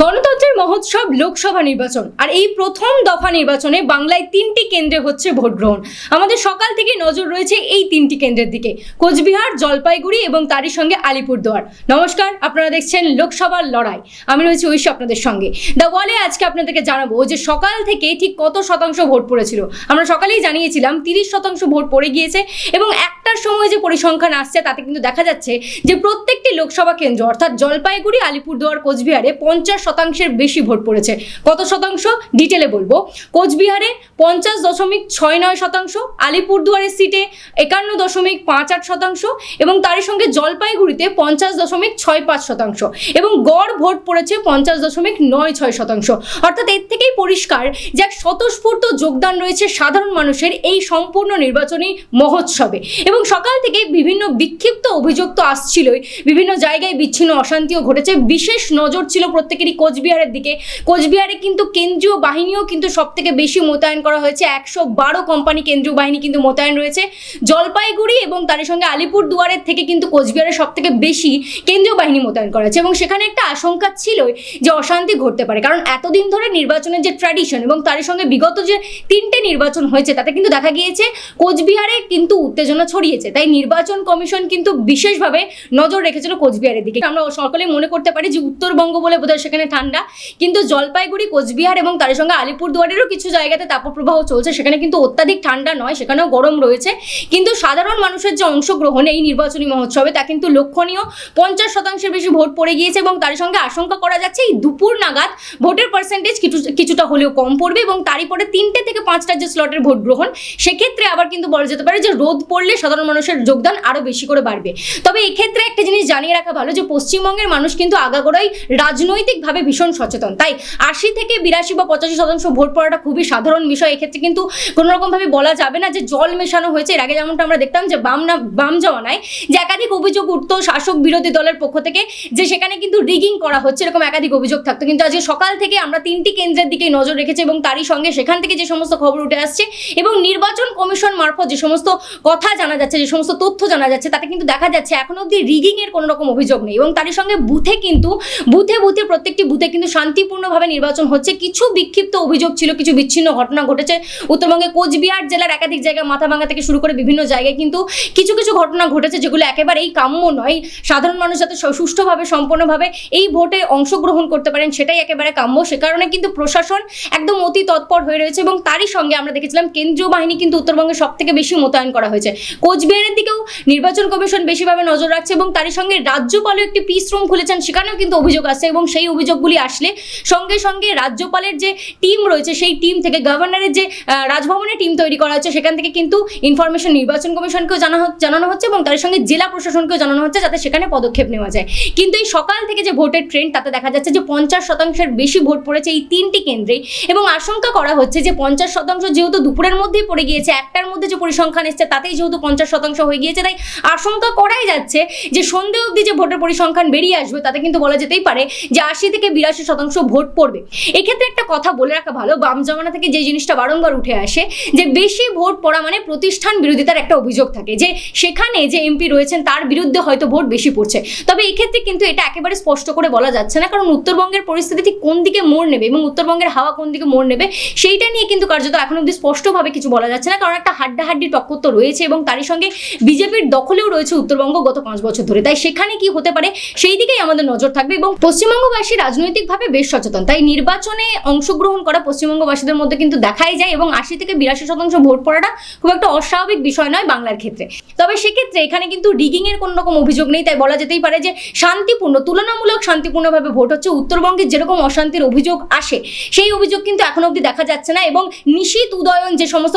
গণতন্ত্রের মহোৎসব লোকসভা নির্বাচন। আর এই প্রথম দফা নির্বাচনে বাংলায় তিনটি কেন্দ্রে হচ্ছে ভোট গ্রহণ। আমাদের সকাল থেকে নজর রয়েছে এই তিনটি কেন্দ্রের দিকে। কোচবিহার, জলপাইগুড়ি এবং তারই সঙ্গে আলিপুরদুয়ার। নমস্কার, আপনারা দেখছেন লোকসভার লড়াই। আমি রয়েছি ঐশী আপনাদের সঙ্গে। দ্য ওয়ালে আজকে আপনাদেরকে জানাব যে সকাল থেকে ঠিক কত শতাংশ ভোট পড়েছিল। আমরা সকালেই জানিয়েছিলাম, তিরিশ শতাংশ ভোট পড়ে গিয়েছে এবং একটার সময় যে পরিসংখ্যান আসছে, তাতে কিন্তু দেখা যাচ্ছে যে প্রত্যেকটি লোকসভা কেন্দ্র, অর্থাৎ জলপাইগুড়ি, আলিপুরদুয়ার, কোচবিহারে পঞ্চাশ শতাংশের বেশি ভোট পড়েছে। কত শতাংশ? ডিটেলে বলব। কোচবিহারে পঞ্চাশ দশমিক ছয় নয় শতাংশ, আলিপুরদুয়ারের সিটে একান্ন দশমিক পাঁচ আট শতাংশ এবং তারই সঙ্গে জলপাইগুড়িতে পঞ্চাশ দশমিক ছয় পাঁচ শতাংশ এবং গড় ভোট পড়েছে পঞ্চাশ দশমিক নয় ছয় শতাংশ। অর্থাৎ এর থেকেই পরিষ্কার যে এক স্বতঃস্ফূর্ত যোগদান রয়েছে সাধারণ মানুষের এই সম্পূর্ণ নির্বাচনী মহোৎসবে। এবং সকাল থেকে বিভিন্ন বিক্ষিপ্ত অভিযোগ তো আসছিলই। বিভিন্ন জায়গায় বিচ্ছিন্ন অশান্তিও ঘটেছে। বিশেষ নজর ছিল প্রত্যেকেরই কোচবিহারের দিকে। কোচবিহারে কিন্তু কেন্দ্রীয় বাহিনীও কিন্তু সব থেকে বেশি মোতায়েন করা হয়েছে। একশো বারো কোম্পানি কেন্দ্রীয় বাহিনী কিন্তু মোতায়েন রয়েছে। জলপাইগুড়ি এবং তার সঙ্গে আলিপুর দুয়ারের থেকে কিন্তু কোচবিহারে সব থেকে বেশি কেন্দ্রীয় বাহিনী মোতায়েন করা হয়েছে। এবং সেখানে একটা আশঙ্কা ছিলই যে অশান্তি ঘটতে পারে। কারণ এতদিন ধরে নির্বাচনের যে ট্র্যাডিশন এবং তার সঙ্গে বিগত যে তিনটে নির্বাচন হয়েছে, তাতে কিন্তু দেখা গিয়েছে কোচবিহারে কিন্তু উত্তেজনা ছড়িয়েছে তাই নির্বাচন কমিশন কিন্তু বিশেষভাবে নজর রেখেছিল কোচবিহারের দিকে। আমরা সকলে মনে করতে পারি যে উত্তরবঙ্গ বলে বোধহয় সেখানে ঠান্ডা। কিন্তু জলপাইগুড়ি, কোচবিহার এবং তার সঙ্গে আলিপুরদুয়ারেরও কিছু জায়গাতে তাপপ্রবাহ চলছে। সেখানে কিন্তু অত্যাধিক ঠান্ডা নয়, সেখানেও গরম রয়েছে। কিন্তু সাধারণ মানুষের যে অংশগ্রহণ এই নির্বাচনী মহোৎসবে, তা কিন্তু লক্ষণীয়। পঞ্চাশ শতাংশের বেশি ভোট পড়ে গিয়েছে এবং তার সঙ্গে আশঙ্কা করা যাচ্ছে এই দুপুর নাগাদ ভোটের পার্সেন্টেজ কিছু, কিছুটা হলেও কম পড়বে এবং তারই পরে তিনটে থেকে পাঁচটা যে স্লটের ভোট গ্রহণ, সেক্ষেত্রে আবার কিন্তু বলা যেতে পারে যে রোদ পড়লে সাধারণ মানুষের যোগদান আরও বেশি করে বাড়বে। তবে এক্ষেত্রে একটা জিনিস জানিয়ে রাখা ভালো যে, পশ্চিমবঙ্গের মানুষ কিন্তু আগাগোড়াই রাজনৈতিকভাবে ভীষণ সচেতন। তাই আশি থেকে বিরাশি বা পঁচাশি শতাংশ ভোট পড়াটা খুবই সাধারণ বিষয়। এক্ষেত্রে কিন্তু কোনো রকমভাবে বলা যাবে না যে, জল মেশানো হয়েছে। এর আগে যেমনটা আমরা দেখতাম যে, বাম না, বাম জমানায় যে, একাধিক অভিযোগ উঠতো শাসক বিরোধী দলের পক্ষ থেকে যে, সেখানে কিন্তু রিগিং করা হচ্ছে, এরকম একাধিক অভিযোগ থাকতো। কিন্তু আজকে সকাল থেকে আমরা তিনটি কেন্দ্রের দিকে নজর রেখেছি এবং তারই সঙ্গে সেখান থেকে যে সমস্ত খবর উঠে আসছে এবং নির্বাচন কমিশন মারফত যে সমস্ত কথা জানা যাচ্ছে, যে সমস্ত তথ্য জানা যাচ্ছে, তাতে কিন্তু দেখা যাচ্ছে এখন অবধি রিগিং এর কোনো রকম অভিযোগ নেই এবং তারই সঙ্গে বুথে কিন্তু, বুথে বুথে, প্রত্যেকটি বুথে কিন্তু শান্তিপূর্ণভাবে নির্বাচন হচ্ছে। কিছু বিক্ষিপ্ত অভিযোগ ছিল, কিছু বিচ্ছিন্ন ঘটনা ঘটেছে। উত্তরবঙ্গে কোচবিহার জেলার একাধিক জায়গায় মাথাভাঙা থেকে শুরু করে বিভিন্ন জায়গায় কিন্তু কিছু কিছু ঘটনা ঘটেছে, যেগুলো একেবারেই কাম্য নয়। সাধারণ মানুষ যাতে সুষ্ঠুভাবে, সম্পূর্ণভাবে এই ভোটে অংশগ্রহণ করতে পারেন, সেটাই একেবারে কাম্য। সে কারণে কিন্তু প্রশাসন একদম অতি তৎপর হয়ে রয়েছে এবং তারই সঙ্গে আমরা দেখেছিলাম, কেন্দ্রীয় বাহিনী কিন্তু উত্তরবঙ্গে সব থেকে বেশি মোতায়েন করা হয়েছে। কোচবিহারের দিকেও নির্বাচন কমিশন বেশিভাবে নজর রাখছে এবং তারই সঙ্গে রাজ্যপালও একটি পিস রুম খুলেছেন সেখানেও কিন্তু অভিযোগ আসছে এবং সেই অভিযোগগুলি আসলে সঙ্গে সঙ্গে রাজ্যপালের যে টিম রয়েছে সেই টিম থেকে গভর্নরের যে আহ, রাজভবনের টিম তৈরি করা হচ্ছে সেখান থেকে কিন্তু ইনফরমেশন নির্বাচন কমিশনকেও জানা জানানো হচ্ছে এবং তার সঙ্গে জেলা প্রশাসনকেও জানানো হচ্ছে যাতে সেখানে পদক্ষেপ নেওয়া যায়। কিন্তু এই সকাল থেকে যে ভোটের ট্রেন্ড তাতে দেখা যাচ্ছে যে পঞ্চাশ শতাংশের বেশি ভোট পড়েছে এই তিনটি কেন্দ্রে এবং আশঙ্কা করা হচ্ছে যে পঞ্চাশ শতাংশ যেহেতু দুপুরের মধ্যেই পড়ে গিয়েছে একটার মধ্যে যে পরিসংখ্যান এসছে তাতেই যেহেতু পঞ্চাশ শতাংশ হয়ে গিয়েছে, তাই আশঙ্কা করাই যাচ্ছে যে সন্ধে অবধি যে ভোটের পরিসংখ্যান বেরিয়ে আসবে, তাতে কিন্তু বলা যেতেই পারে যে আশি থেকে বিরাশি শতাংশ ভোট পড়বে। এক্ষেত্রে একটা কথা বলে রাখা ভালো, বাম জমানা থেকে যে জিনিসটা বারংবার উঠে আসে, যে বেশি ভোট পড়া মানে প্রতিষ্ঠান বিরোধিতার একটা অভিযোগ থাকে, যে সেখানে যে এমপি রয়েছেন, তার বিরুদ্ধে হয়তো ভোট বেশি পড়ছে। তবে এক্ষেত্রে কিন্তু এটা একেবারে স্পষ্ট করে বলা যাচ্ছে না, কারণ উত্তরবঙ্গের পরিস্থিতি ঠিক কোন দিকে মোড় নেবে এবং উত্তরবঙ্গের হাওয়া কোন দিকে মোড় নেবে, সেইটা নিয়ে কিন্তু কার্যত এখন অব্দি স্পষ্টভাবে কিছু বলা যাচ্ছে না, কারণ একটা হাড্ডাহাড্ডি টক্কর তো রয়েছে এবং তারই সঙ্গে বিজেপির দখলেও রয়েছে উত্তরবঙ্গ গত পাঁচ বছর ধরে। তাই সেখানে কি হতে পারে সেই দিকেই আমাদের নজর থাকবে এবং পশ্চিমবঙ্গবাসী রাজনৈতিকভাবে বেশ সচেতন। তাই নির্বাচনে অংশগ্রহণ করা পশ্চিমবঙ্গবাসীদের মধ্যে কিন্তু দেখাই যায় এবং আশি থেকে বিরাশি শতাংশ ভোট পড়াটা খুব একটা অস্বাভাবিক বিষয় নয় বাংলার ক্ষেত্রে। তবে সেক্ষেত্রে এখানে কিন্তু ডিগিং এর কোনো রকম অভিযোগ নেই। তাই বলা যেতেই পারে যে শান্তিপূর্ণ, তুলনামূলক শান্তিপূর্ণভাবে ভোট হচ্ছে উত্তরবঙ্গে যেরকম অশান্তির অভিযোগ আসে, সেই অভিযোগ কিন্তু এখনও অবধি দেখা যাচ্ছে না এবং নিশীত উদয়ন যে সমস্ত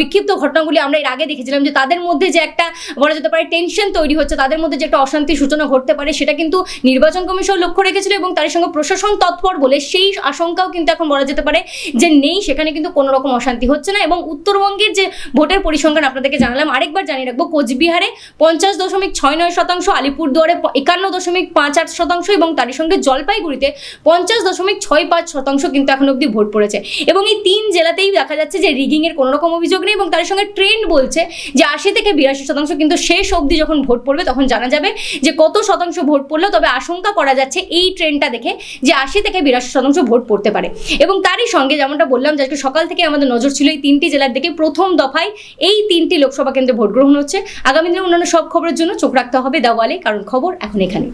বিক্ষিপ্ত ঘটনাগুলি আমরা এর আগে দেখেছিলাম যে তাদের মধ্যে যে একটা বলা যেতে পারে টেনশন তৈরি হচ্ছে, তাদের মধ্যে যে একটা অশান্তির সূচনা ঘটতে পারে, সেটা কিন্তু নির্বাচন কমিশন লক্ষ্য রেখেছিল এবং তার সঙ্গে প্রশাসন তৎপর বলে সেই আশঙ্কাও কিন্তু এখন বলা যেতে পারে যে নেই, সেখানে কিন্তু কোনো রকম অশান্তি হচ্ছে না এবং উত্তরবঙ্গের যে ভোটের পরিসংখ্যান আপনাদেরকে জানালাম, আরেকবার জানিয়ে রাখব, কোচবিহারে পঞ্চাশ দশমিক ছয় নয় শতাংশ, আলিপুরদুয়ারে একান্ন দশমিক পাঁচ আট শতাংশ এবং তারই সঙ্গে জলপাইগুড়িতে পঞ্চাশ দশমিক ছয় পাঁচ শতাংশ কিন্তু এখন অবধি ভোট পড়েছে। এবং এই তিন জেলাতেই দেখা যাচ্ছে যে রিগিং এর কোনো রকম অভিযোগ নেই এবং তার সঙ্গে ট্রেন্ড বলছে যে আশি থেকে বিরাশি শতাংশ কিন্তু শেষ অবধি যখন ভোট পড়বে, তখন জানা যাবে যে কত শতাংশ ভোট পড়ল। তবে আশঙ্কা করা যাচ্ছে এই ট্রেনটা দেখে যে আশি থেকে বিরাশি শতাংশ ভোট পড়তে পারে। এবং তারই সঙ্গে যেমনটা বললাম যে আজকে সকাল থেকে আমাদের নজর ছিল এই তিনটি জেলার দিকে প্রথম দফায় এই তিনটি লোকসভা কেন্দ্রে ভোট গ্রহণ হচ্ছে। আগামী দিনে অন্যান্য সব খবরের জন্য চোখ রাখতে হবে দেওয়ালে, কারণ খবর এখন এখানে